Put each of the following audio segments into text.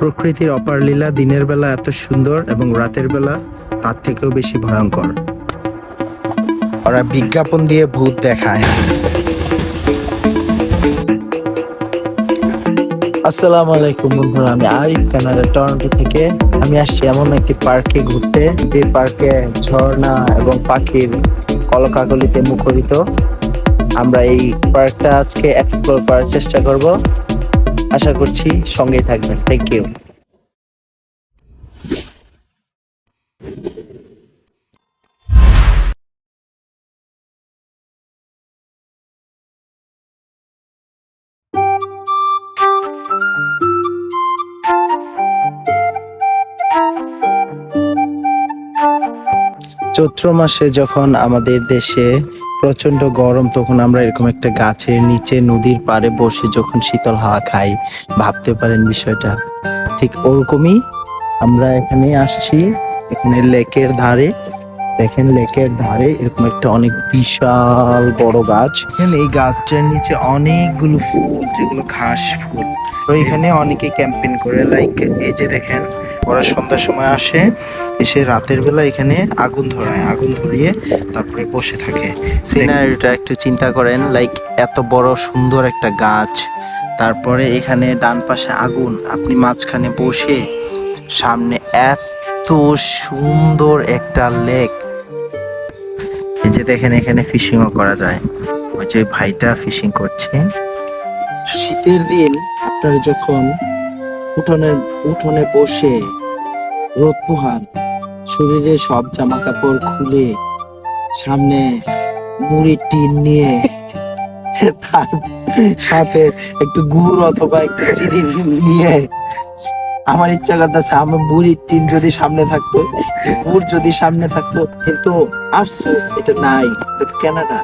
প্রকৃতির অপার লীলা দিনের বেলা এত সুন্দর এবং রাতের বেলা তার থেকেও বেশি ভয়ঙ্কর। ওরা বিজ্ঞাপন দিয়ে ভূত দেখায়। আসসালামু আলাইকুম বন্ধুরা, আমি আরিফ কানাডা, টরন্টো থেকে। আমি আসছি এমন একটি পার্কে ঘুরতে, যে পার্কে ঝর্ণা এবং পাখির কলকাকলিতে মুখরিত। আমরা এই পার্কটা আজকে এক্সপ্লোর করার চেষ্টা করব। আশা করছি সঙ্গেই থাকবেন। থ্যাংক ইউ চৈত্র মাসে যখন আমাদের দেশে প্রচণ্ড গরম, তখন আমরা এরকম একটা গাছের নিচে নদীর পাড়ে বসে যখন শীতল হাওয়া খাই, ভাবতে পারেন বিষয়টা। ঠিক ওরকমই আমরা এখানে আসছি, এখানে লেকের ধারে। দেখেন লেকের ধারে এরকম একটা অনেক বিশাল বড় গাছ। এখানে এই গাছটার নিচে অনেকগুলো ফুল, যেগুলো ঘাস ফুল। তো এখানে অনেকে ক্যাম্পেইন করে লাইক এই যে দেখেন ওরা সন্ধ্যার সময় আসে এসে রাতের বেলা এখানে আগুন ধরায় আগুন ধরিয়ে তারপরে বসে থাকে। সিনারিটা একটু চিন্তা করেন লাইক এত বড় সুন্দর একটা গাছ তারপরে এখানে ডান পাশে আগুন আপনি মাঝখানে বসে সামনে এত সুন্দর একটা লেক এই যে দেখেন এখানে ফিশিংও করা যায়। ওই যে ভাইটা ফিশিং করছে। শীতের দিন আপনারা যখন উঠোনের উঠোনে বসে রোদ পোহান। শরীরে সব জামা কাপড় খুলে সামনে মুড়ির টিন নিয়ে তার সাথে একটু গুড় অথবা একটু চিনি নিয়ে। আমার ইচ্ছা করতেছে আমার মুড়ির টিন যদি সামনে থাকতো, গুড় যদি সামনে থাকতো, কিন্তু আফসোস এটা নাই, এটা তো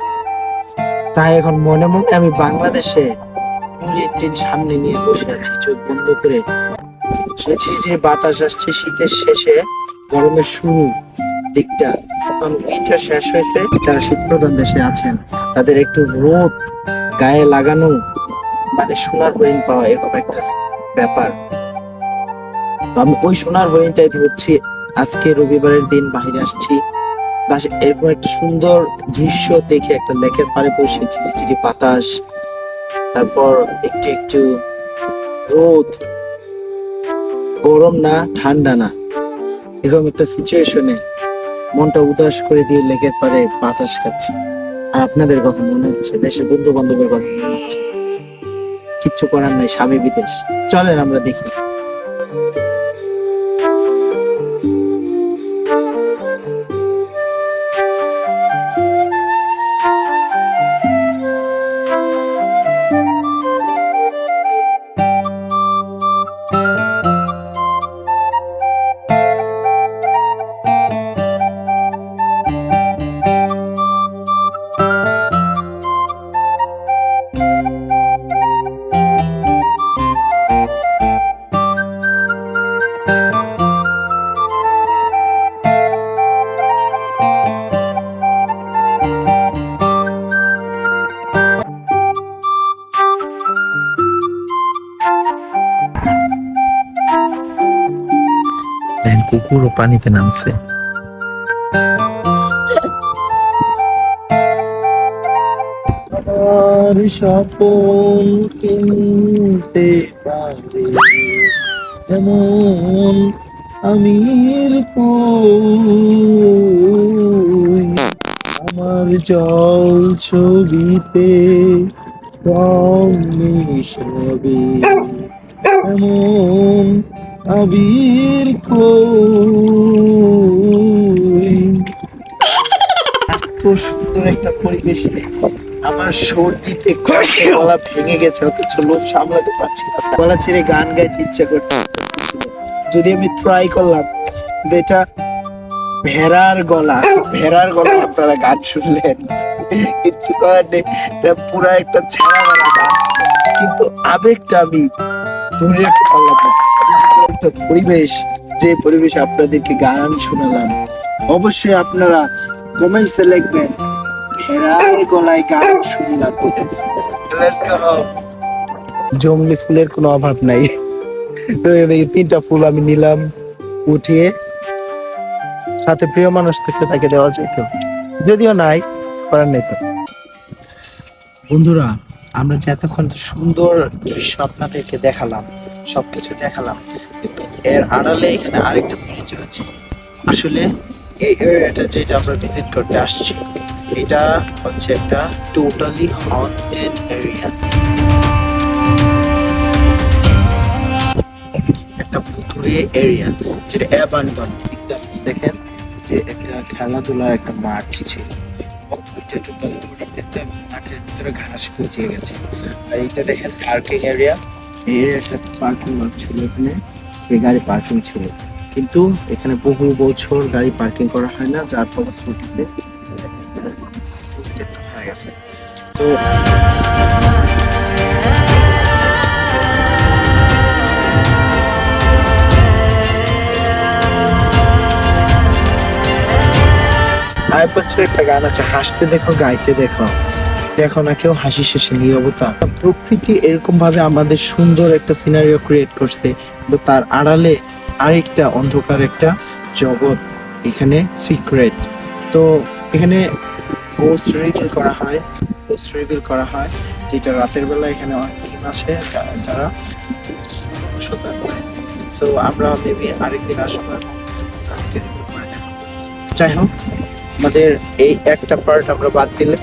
তাই এখন মনে মনে আমি বাংলাদেশে টিন সামনে নিয়ে বসে আছি, চোখ বন্ধ করে। ঝিরিঝিরি বাতাস আসছে শীতের শেষে, গরমের শুরু দিকটা। উইন্টার শেষ হয়েছে, যারা দেশে আছেন, তাদের একটু রোদ গায়ে লাগানো মানে সোনার হরিণ পাওয়া এরকম একটা ব্যাপার। তো আমি ওই সোনার হরিণটাই ধরছি। আজকে রবিবারের দিন বাইরে আসছি। এরকম একটা সুন্দর দৃশ্য দেখে একটা লেকের পাড়ে বসে ঝিরিঝিরি বাতাস তারপর একটু একটু রোদ। গরম না, ঠান্ডা না। এরকম একটা সিচুয়েশনে মনটা উদাস করে দিয়ে লেকের পারে বাতাস খাচ্ছি। আর আপনাদের কথা মনে হচ্ছে দেশের বন্ধু বান্ধবের কথা মনে হচ্ছে। কিচ্ছু করার নাই, স্বামী বিদেশ। চলেন আমরা দেখি। কুকুরও পানিতে নামছে। স্বপন কিনতে পারে। এমন আমির আমার জল ছবিতে রং মিশাবে। এমন আবির আমার সর্দিতে গলা ভেঙে গেছে, অথচ লোভ সামলাতে পারছি গলা ছেড়ে গান গাইতে ইচ্ছা করছে যদি আমি ট্রাই করলাম এটা ভেড়ার গলা ভেড়ার গলা আপনারা গান শুনলেন। কিচ্ছু করার নেই পুরো একটা ছাড়া কিন্তু আবেগটা আমি ধরে রাখতে পারলাম একটা পরিবেশ, যে পরিবেশে আপনাদেরকে গান শোনালাম। অবশ্যই আপনারা কমেন্টসে লিখবেন, ভেড়ার গলায় গান শুনলাম। জঙ্গলি ফুলের কোনো অভাব নাই। তিনটা ফুল আমি নিলাম, উঠিয়ে সাথে প্রিয় মানুষ থাকলে তাকে দেওয়া যেত। যদিও নাই, করার নেই বন্ধুরা আমরা যে এতক্ষণ সুন্দর দৃশ্য আপনাদেরকে দেখালাম, সবকিছু দেখালাম, কিন্তু এর আড়ালে এখানে আরেকটা পরিচয় আছে আসলে এই এরিয়াটা যেটা আমরা ভিজিট করতে আসছি, এটা হচ্ছে একটা টোটালি হন্টেড এরিয়া একটা ভুতুরে এরিয়া যেটা অ্যাবান্ডন দেখেন যে একটা খেলাধুলার একটা মাঠ ছিল। ওইটা টোটালি মাঠের ভিতরে ঘাস গজিয়ে গেছে আর এইটা দেখেন পার্কিং এরিয়া। এই এরিয়ার সাথে পার্কিং লট ছিল এখানে। এই গাড়ি পার্কিং ছিল কিন্তু এখানে বহু বছর গাড়ি পার্কিং করা হয় না, যার ফলে ছুটিতে হয়ে গেছে তো আয় বছরের একটা গান আছে, হাসতে দেখো, গাইতে দেখো। দেখো না কেউ, হাসি শেষে নীরবতা। প্রকৃতি এরকম ভাবে আমাদের সুন্দর একটা সিনারিও ক্রিয়েট করছে তার আড়ালে আরেকটা অন্ধকার একটা জগৎ এখানে সিক্রেট তো এখানে পোস্ট রিভিল করা হয় পোস্ট রিভিল করা হয়, যেটা রাতের বেলা এখানে অনেক টিম আসে যারা সো আমরা মেবি আরেকদিন আসব। যাই হোক আমাদের এই একটা পার্ট আমরা বাদ দিলে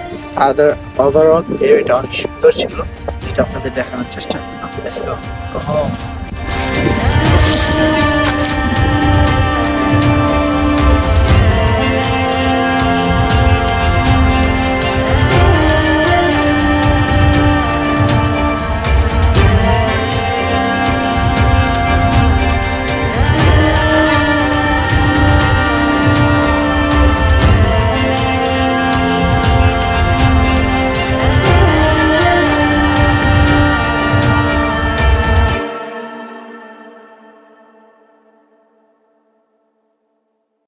আদার ওভারঅল এটা অনেক সুন্দর ছিল, যেটা আপনাদের দেখানোর চেষ্টা করলাম।